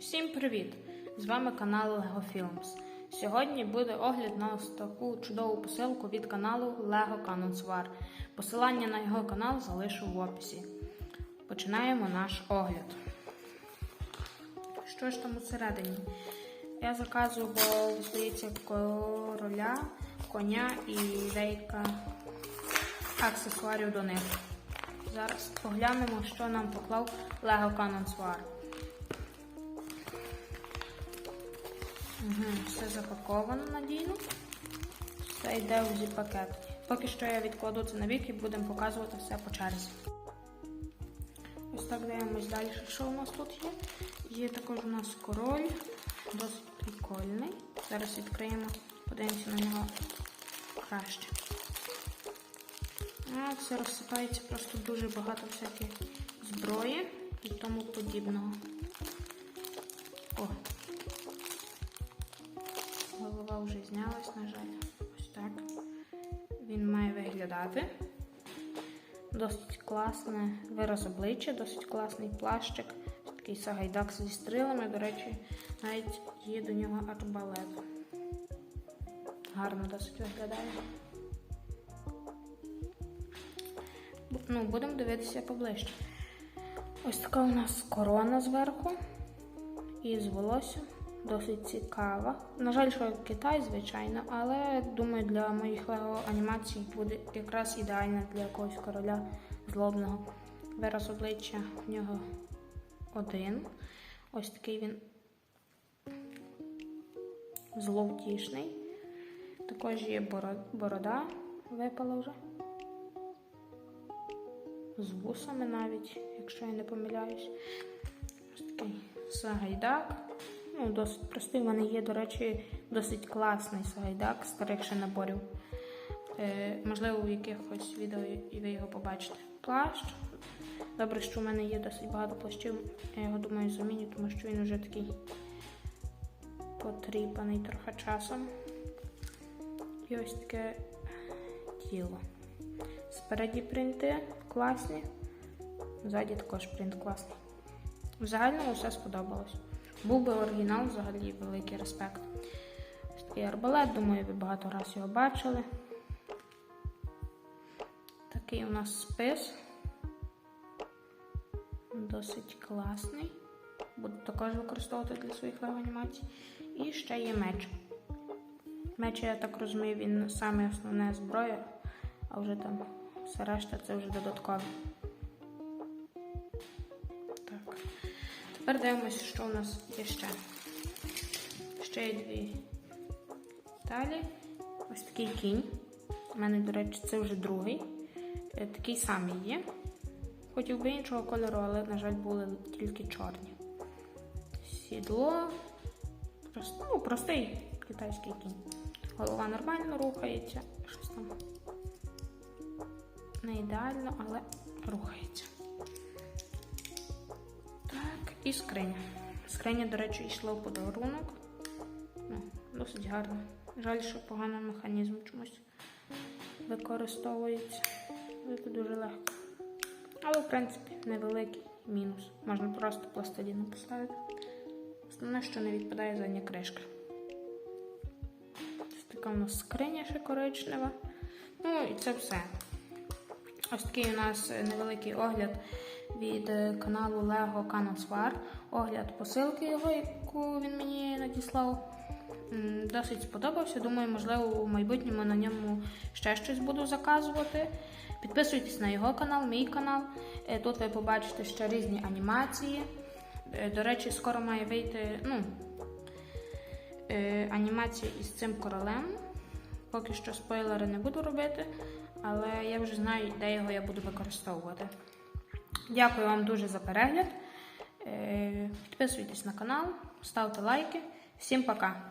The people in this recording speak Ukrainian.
Всім привіт! З вами канал Lego Films. Сьогодні буде огляд на ось таку чудову посилку від каналу Lego Cannons War. Посилання на його канал залишу в описі. Починаємо наш огляд. Що ж там усередині? Я заказував, здається, короля, коня і деяка аксесуарів до них. Зараз поглянемо, що нам поклав Lego Cannons War. Угу, все запаковано надійно. Все йде у зіп-пакет. Поки що я відкладу це на бік і будемо показувати все по черзі. Ось так дивимось далі, що у нас тут є. Є також у нас король, досить прикольний. Зараз відкриємо, подивимося на нього краще. А, це розсипається просто дуже багато всяких зброї і тому подібного. Виглядати. Досить класне вираз обличчя, досить класний плащик. Такий сагайдак зі стрілами. До речі, навіть є до нього арбалет. Гарно досить виглядає. Ну, будемо дивитися поближче. Ось така у нас корона зверху із волоссям. Досить цікава. На жаль, що Китай, звичайно, але думаю, для моїх лего анімацій буде якраз ідеально для якогось короля злобного. Вираз обличчя в нього один. Ось такий він зловтішний. Також є борода, випала вже. З вусами навіть, якщо я не помиляюсь. Ось такий сагайдак. Ну, досить простий. У мене є, до речі, досить класний сагайдак старих ще наборів. Е, можливо, у якихось відео і ви його побачите. Плащ. Добре, що в мене є досить багато плащів. Я його думаю заміню, тому що він вже такий потріпаний трохи часом. І ось таке тіло. Спереді принти класні. Ззаді також принт класний. В загальному все сподобалось. Був би оригінал, взагалі великий респект. Ось арбалет, думаю, ви багато разів його бачили. Такий у нас спис. Досить класний. Буду також використовувати для своїх лего анімацій. І ще є меч. Меч, я так розумію, він саме основна зброя, а вже там все решта це вже додатково. Тепер дивимося, що у нас є ще. Ще є дві деталі. Ось такий кінь. У мене, до речі, це вже другий. Е, Такий самий є. Хотів би іншого кольору, але, на жаль, були тільки чорні. Сідло. Просто, ну, простий китайський кінь. Голова нормально рухається. Щось там не ідеально, але рухається. І скриня. Скриня, до речі, йшла в подарунок. Ну, досить гарно. Жаль, що поганий механізм чомусь використовується. Це дуже легко. Але, в принципі, невеликий мінус. Можна просто пластиліну поставити. Основне, що не відпадає задня кришка. Ось така у нас скриня ще коричнева. Ну і це все. Ось такий у нас невеликий огляд від е, каналу Lego Cannons War. Огляд посилки його, яку він мені надіслав. Досить сподобався. Думаю, можливо, у майбутньому на ньому ще щось буду заказувати. Підписуйтесь на його канал, мій канал. Е, Тут ви побачите ще різні анімації. Е, До речі, скоро має вийти ну, анімація із цим королем. Поки що спойлери не буду робити, але я вже знаю, де його я буду використовувати. Дякую вам дуже за перегляд. Е, Підписуйтесь на канал, ставте лайки. Всім пока!